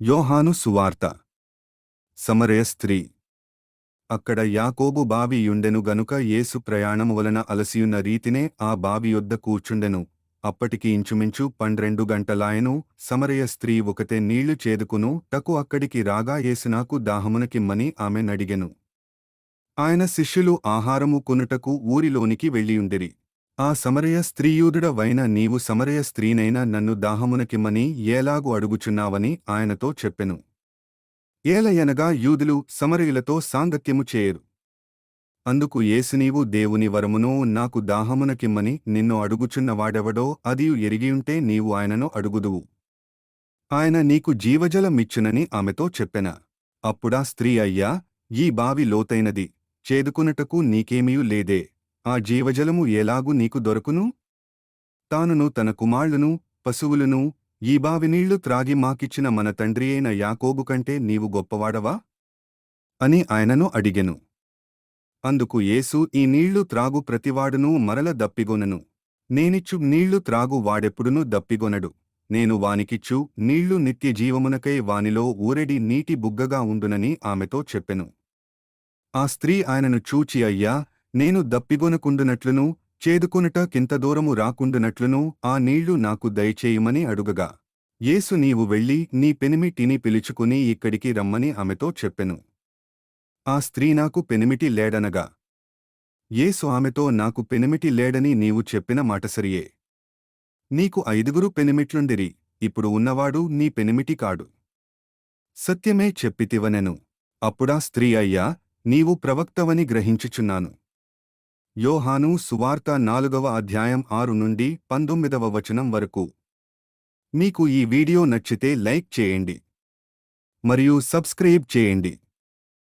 యోహాను సువార్త. సమరయ స్త్రీ. అక్కడ యాకోబు బావి యుండెను గనుక యేసు ప్రయాణము వలన అలసియున్న రీతినే ఆ బావి యొద్ద కూర్చుండెను. అప్పటికి ఇంచుమించు పండ్రెండు గంటలాయను సమరయ స్త్రీ ఒకతే నీళ్ళు చేదుకును టకు అక్కడికి రాగా యేసునాకు దాహమునకిమ్మని ఆమె నడిగెను. ఆయన శిష్యులు ఆహారము కొనుటకు ఊరిలోనికి వెళ్ళియుండిరి. ఆ సమరయ స్త్రీయూదుడవైన నీవు సమరయ స్త్రీనైనా నన్ను దాహమునకిమ్మని ఏలాగు అడుగుచున్నావని ఆయనతో చెప్పెను. ఏలయనగా యూదులు సమరయులతో సాంగత్యము చేయరు. అందుకు యేసు నీవు దేవుని వరమును నాకు దాహమునకిమ్మని నిన్ను అడుగుచున్నవాడెవడో అదియు ఎరిగియుంటే నీవు ఆయనను అడుగుదువు. ఆయన నీకు జీవజలమిచ్చునని ఆమెతో చెప్పెన. అప్పుడా స్త్రీ అయ్యా ఈ బావి లోతైనది చేదుకునటకు నీకేమీయూ లేదే. ఆ జీవజలము ఎలాగు నీకు దొరకును? తానును తన కుమారులను పశువులను ఈ బావి నీళ్ళు త్రాగి మాకిచ్చిన మన తండ్రి అయిన యాకోబు కంటే నీవు గొప్పవాడవా? అని ఆయనను అడిగెను. అందుకు యేసు ఈ నీళ్ళు త్రాగు ప్రతివాడునూ మరల దప్పిగొనను. నేనిచ్చు నీళ్ళు త్రాగు వాడెప్పుడునూ దప్పిగొనడు. నేను వానికిచ్చు నీళ్ళు నిత్య జీవమునకై వానిలో ఊరెడి నీటి బుగ్గగా ఉండునని ఆమెతో చెప్పెను. ఆ స్త్రీ ఆయనను చూచి అయ్యా నేను దప్పిగొనకుండునట్లును చేదుకొనుట కింత దూరము రాకుండునట్లును ఆ నీళ్ళు నాకు దయచేయుమని అడుగగా. యేసు నీవు వెళ్ళి నీ పెనిమిటిని పిలుచుకుని ఇక్కడికి రమ్మని ఆమెతో చెప్పెను. ఆ స్త్రీ నాకు పెనిమిటి లేడనగా. యేసు ఆమెతో నాకు పెనిమిటి లేడని నీవు చెప్పిన మాట సరియే. నీకు ఐదుగురు పెనిమిట్లుండిరి ఇప్పుడు ఉన్నవాడు నీ పెనిమిటి కాడు. సత్యమే చెప్పితివనెను. అప్పుడా స్త్రీ అయ్యా నీవు ప్రవక్తవని గ్రహించుచున్నాను. యోహాను సువార్త నాలుగవ అధ్యాయం ఆరు నుండి పంతొమ్మిదవ వచనం వరకు. మీకు ఈ వీడియో నచ్చితే లైక్ చేయండి. మరియు సబ్స్క్రైబ్ చేయండి.